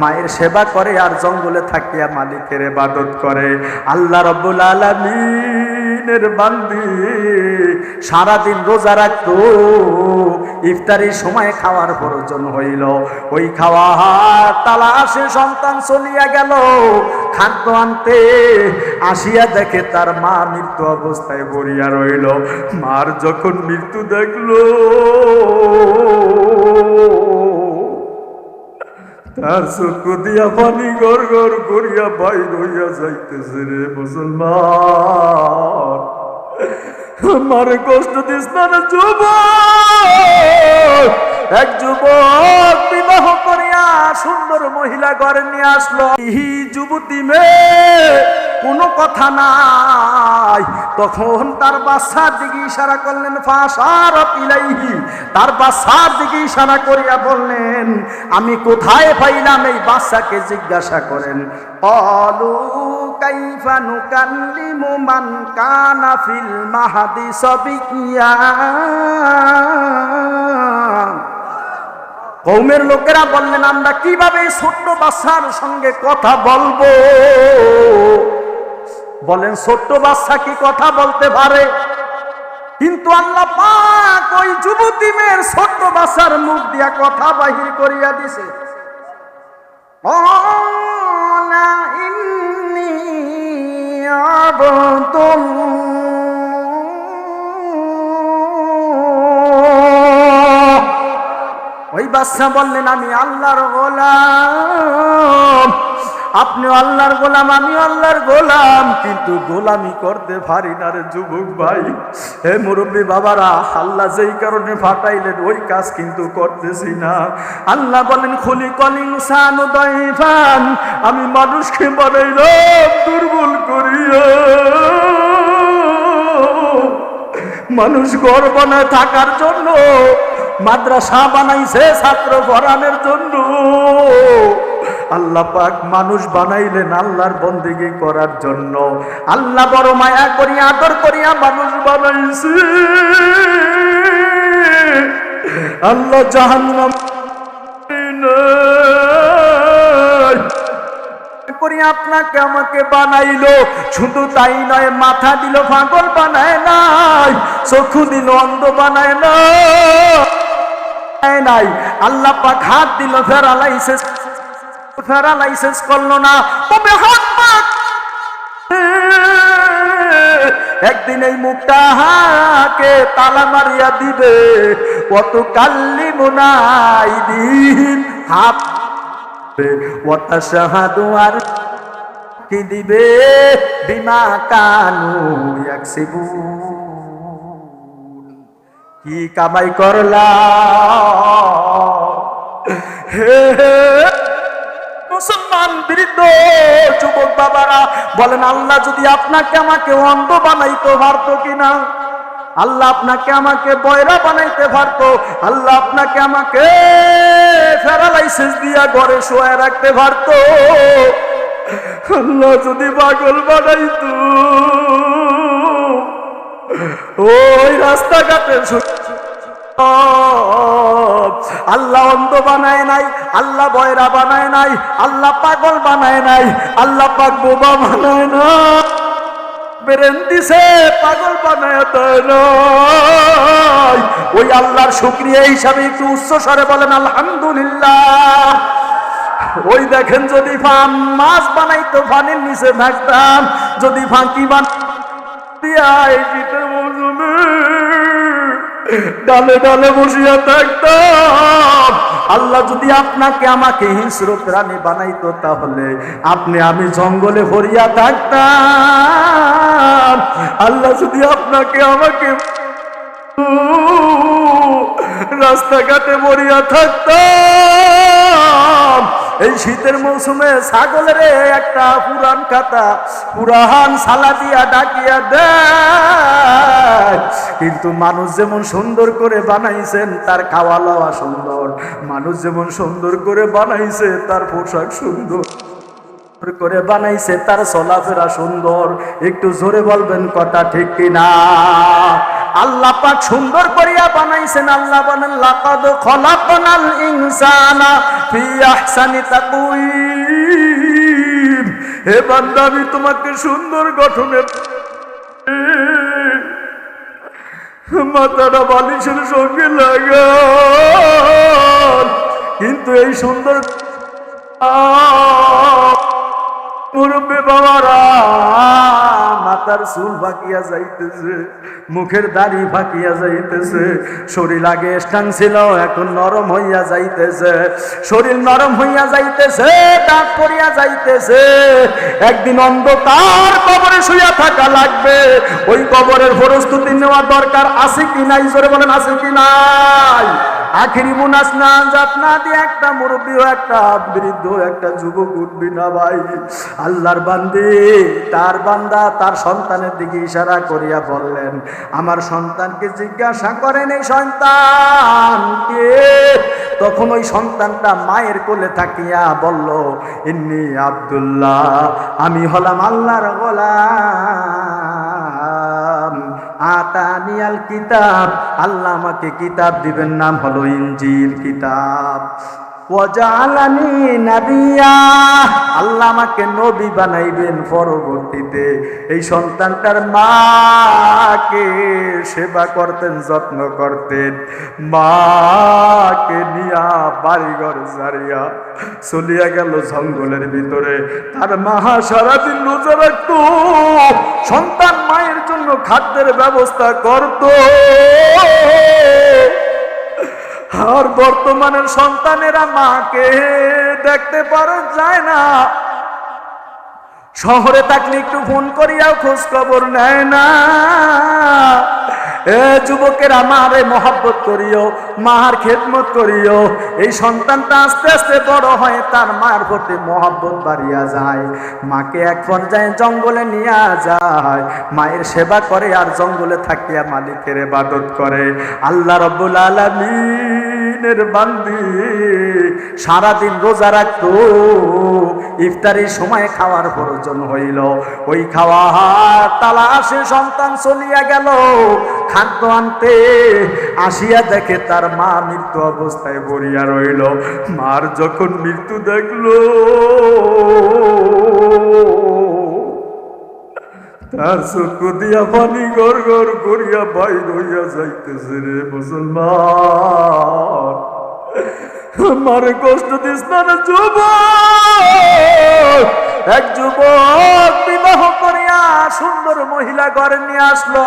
মায়ের সেবা করে আর জঙ্গলে থাকিয়া মালিকের ইবাদত করে। আল্লাহ রব্বুল আলামিনের বান্দি, সারাদিন রোজা রাখতো। ইফতারির সময় খাওয়ার প্রয়োজন হইল। ওই খাওয়া তালা তালাশে সন্তান চলিয়া গেল। খাদ্য আনতে আসিয়া দেখে তার মা মৃত্যু অবস্থায় বরিয়া রইল। মার যখন মৃত্যু দেখল তার চক্ষু দিয়া পানি গর গর করিয়া বাইর হইয়া যাইতেছে রে মুসলমান। আমার কষ্ট দিস না রে যুবক। এক যুবক বিবাহ করিয়া সুন্দর মহিলা ঘরে নিয়ে আসলো। যুবতী মেয়ে কোনো কথা নাই। তখন তার বাচ্চার দিকে ইশারা করলেন ফাঁসার পিলাইহি তার বাচ্চার দিকে ইশারা করিয়া বললেন, আমি কোথায় পাইলাম এই বাচ্চাকে জিজ্ঞাসা করেন? অলু কাইফা নুকাল্লিমু মান কানা ফিল মাহাদি সবিকিয়া কৌমের লোকেরা বললেন, আমরা কীভাবে ছোট্ট বাচ্চার সঙ্গে কথা বলব? বলেন, ছোট্ট বাচ্চা কি কথা বলতে পারে? কিন্তু আল্লাহ পাক ওই যুবতী মেয়ের ছোট্ট বাচ্চার মুখ দিয়া কথা বাহির করিয়া দিছে। ওই বাচ্চা বললেন, আমি আল্লাহর গোলাম। আপনি আল্লাহর গোলাম আমি আল্লাহর গোলাম, কিন্তু গোলামি করতে পারি না রে যুবক ভাই। হে মুরব্বী বাবারা, আল্লাহ যেই কারণে ফাটাইলেন, ওই কাজ কিন্তু করতেছি না। আল্লাহ বলেন খুলি কলিং সান আমি মানুষকে বানাইলাম দুর্বল করিয়া। মানুষ বানায় থাকার জন্য, মাদ্রাসা বানাইছে ছাত্র পড়ানোর জন্য। আল্লাহ পাক মানুষ বানাইলেন আল্লাহর বন্দিগি করার জন্য। আল্লাহ বড় মায়া করিয়া, আদর করিয়া মানুষ বানাইছে। আল্লাহ। করি আপনাকে আমাকে বানাইলো, শুধু তাই নয়, মাথা দিল, পাগল বানায় নাই, চক্ষু দিল, অন্ধ বানায় নাই। আল্লাহ পাক হাত দিল ফেরালাইসেস ফেরালাইসেস করল না, তবে একদিন এই মুখটা হাকে তালা মারিয়া দিবে কত কাল্লি মোনাই দিন হাত ওটা শাহাদু আর কি দিবে? বিমা কানু ইয়াকসিবু কি কামাই করলা মুসলমান বৃদ্ধ যুবক বাবারা, বলেন, আল্লাহ যদি আপনাকে আমাকে অন্ধ বানাইতে পারতো কিনা? আল্লাহ আপনাকে আমাকে বয়রা বানাইতে পারতো। আল্লাহ আপনাকে আমাকে প্যারালাইসিস দিয়া ঘরে শোয়া রাখতে পারতো। আল্লাহ যদি পাগল বানাইতো। ওই রাস্তাঘাটে আল্লাহ অন্ধ বানায় নাই, আল্লাহ বয়রা বানায় নাই, আল্লাহ পাগল বানায় নাই, আল্লাহ পাক বোবা বানায় না। পাগল বানায় ওই আল্লাহর শুক্রিয়া হিসাবে একটু উচ্চ স্বরে বলেন, আলহামদুলিল্লাহ। ওই দেখেন, যদি ফান মাছ বানাইতো, ফানের নিচে থাকতাম যদি ফাঁকি বান দিয়া এই শীতের ডালে ডালে বসিয়া থাকতাম। আল্লাহ যদি আপনাকে আমাকে হিংস্র প্রাণী বানাইতো তাহলে আপনি আমি জঙ্গলে ভরিয়া থাকতাম। আল্লাহ যদি আপনাকে আমাকে রাস্তাঘাটে মরিয়া থাকতাম। এই শীতের মৌসুমে ছাগলের একটা পুরান খাতা পুরান সালা দিয়া ডাকিয়া দেয়। কিন্তু মানুষ যেমন সুন্দর করে বানাইছেন, তার খাওয়া লাওয়া সুন্দর। মানুষ যেমন সুন্দর করে বানাইছে, তার পোশাক সুন্দর। সুন্দর করে বানাইছে, তার চলাফেরা সুন্দর। একটু জোরে বলবেন, কথা ঠিক কিনা? আল্লাহ পাক সুন্দর করিয়া বানাইছেন, আল্লাহ বলেন, লাকাদ খলাকনাল ইনসানা ফি আহসানি তাকওয়িম। হে বান্দা, আমি তোমাকে সুন্দর গঠনে মাথাটা বালিশের সঙ্গে লাগা কিন্তু এই সুন্দর মুরব্বী বাবারা, মাথার চুল ফাঁকিয়া যাইতেছে, মুখের দাড়ি ফাঁকিয়া যাইতেছে, শরীর আগে স্টান ছিল, এখন নরম হইয়া যাইতেছে, শরীর নরম হইয়া যাইতেছে, দাঁত পড়িয়া যাইতেছে, একদিন অন্ধকার কবরে শুইয়া থাকা লাগবে, ওই কবরের প্রস্তুতি নেওয়া দরকার আছে কি নাই? জোরে বলেন, আছে কি নাই? আখিরি মুনাস না জাত না দিয়ে একটা মুরব্বী একটা বৃদ্ধ একটা যুবক উঠবি না ভাই। আল্লাহর বান্দি, তার বান্দা তার সন্তানের দিকে ইশারা করিয়া বললেন, আমার সন্তানকে জিজ্ঞাসা করেন এই সন্তান কে? তখন ওই সন্তানটা মায়ের কোলে থাকিয়া বলল, ইন্নি আব্দুল্লাহ, আমি হলাম আল্লাহর গোলাম। আতানিয়াল কিতাব। আল্লাহ আমাকে কিতাব দিবেন, নাম হলো ইনজিল কিতাব। ওয়াজালানি আল্লাহ আমাকে নবী বানাইবেন পরবর্তীতে। এই সন্তানটার মাকে সেবা করতেন, যত্ন করতেন। মাকে নিয়া বাড়িঘর জারিয়া চলিয়া গেল জঙ্গলের ভিতরে। তার মা সারাদিন রোজা রাখতো সন্তান মায়ের জন্য খাদ্যের ব্যবস্থা করত। আর বর্তমানের সন্তানেরা মাকে দেখতে পারো যায় না। শহরে থাকলে একটু ফোন করিয়াও খোঁজ খবর নেয় না। এ যুবকেরা মারে মহাব্বত করিও, মার খেদমত করিও। এই সন্তানটা আস্তে আস্তে বড় হয় তার মার প্রতি মহাব্বত বাড়িয়া যায়। মাকে এক পর্যায়ে জঙ্গলে নিয়ে যায়। মায়ের সেবা করে আর জঙ্গলে থাকিয়া মালিকের ইবাদত করে। আল্লাহ রব্বুল আলামিনের বান্দি, সারাদিন রোজা রাখতো। ইফতারির সময় খাওয়ার প্রয়োজন হইল। ওই খাওয়া তালা আসে সন্তান চলিয়া গেল। খাদ্য আনতে, আসিয়া দেখে তার মা মৃত্যু অবস্থায় বরিয়া রইল, মার যখন মৃত্যু দেখল, তার চক্ষু দিয়া পানি গড় গড় করিয়া বাইর হইয়া যাইতেছে রে মুসলমান। আমার কষ্ট দিস না রে যুবক। এক যুবক বিবাহ করিয়া সুন্দর মহিলা ঘরে নিয়ে আসলো।